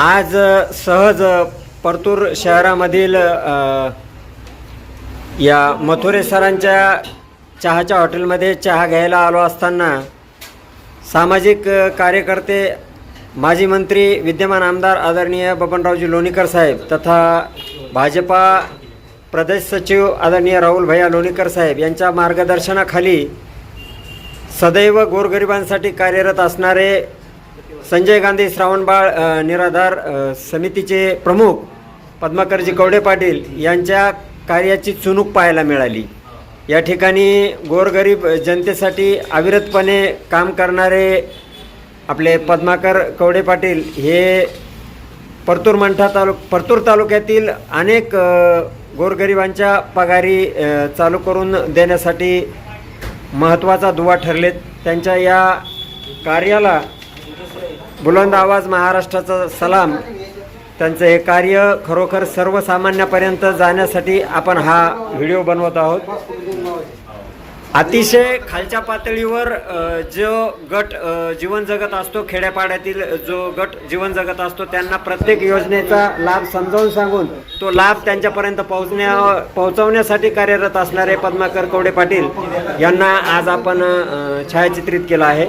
आज सहज परतूर शहरामधील या मथुरे सरांच्या चहाच्या हॉटेलमध्ये चहा घ्यायला आलो असताना सामाजिक कार्यकर्ते माजी मंत्री विद्यमान आमदार आदरणीय बबनरावजी लोणीकर साहेब तथा भाजपा प्रदेश सचिव आदरणीय राहुल भैया लोणीकर साहेब यांच्या मार्गदर्शनाखाली सदैव गोरगरिबांसाठी कार्यरत असणारे संजय गांधी श्रावणबाळ निराधार समितीचे प्रमुख पद्माकरजी कवडे पाटील यांच्या कार्याची चुणूक पाहायला मिळाली. या ठिकाणी गोरगरीब जनतेसाठी अविरतपणे काम करणारे आपले पद्माकर कवडे पाटील हे परतूर मंठा तालुक परतूर तालुक्यातील अनेक गोरगरिबांच्या पगारी चालू करून देण्यासाठी महत्त्वाचा दुवा ठरलेत. त्यांच्या या कार्याला बुलंद आवाज महाराष्ट्राचा सलाम. त्यांचं हे कार्य खरोखर सर्वसामान्यापर्यंत जाण्यासाठी आपण हा व्हिडिओ बनवत आहोत. अतिशय खालच्या पातळीवर जो गट जीवन जगत असतो खेड्यापाड्यातील जो गट जीवन जगत असतो त्यांना प्रत्येक योजनेचा लाभ समजावून सांगून तो लाभ त्यांच्यापर्यंत पोहोचण्या पोहोचवण्यासाठी कार्यरत असणारे पद्माकर कवडे पाटील यांना आज आपण छायाचित्रित केलं आहे.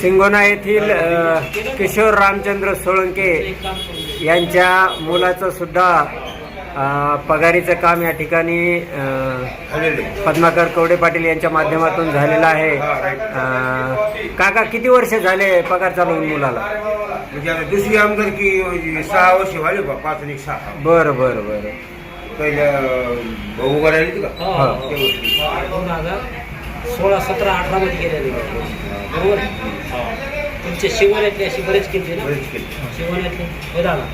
सिंगोना येथील किशोर रामचंद्र सोळंके यांच्या मुलाचं सुद्धा पगारीचं काम या ठिकाणी पद्माकर कवडे पाटील यांच्या माध्यमातून झालेलं आहे. काका किती वर्ष झाले पगार चालू होऊन मुलाला? म्हणजे दुसरी आमदार की सहा वर्ष झाले बा पाच आणि सहा. बरं बरं बरं. पहिल्या भाऊ करायला येते का? हा. त्या गोष्टी. दोन हजार सोळा सतरा अठरा मध्ये गेलेले बरोबर? तुमच्या शिवण्यातले अशी बरेच केले ना? बरेच केले. शिवण्यातले. हो दादा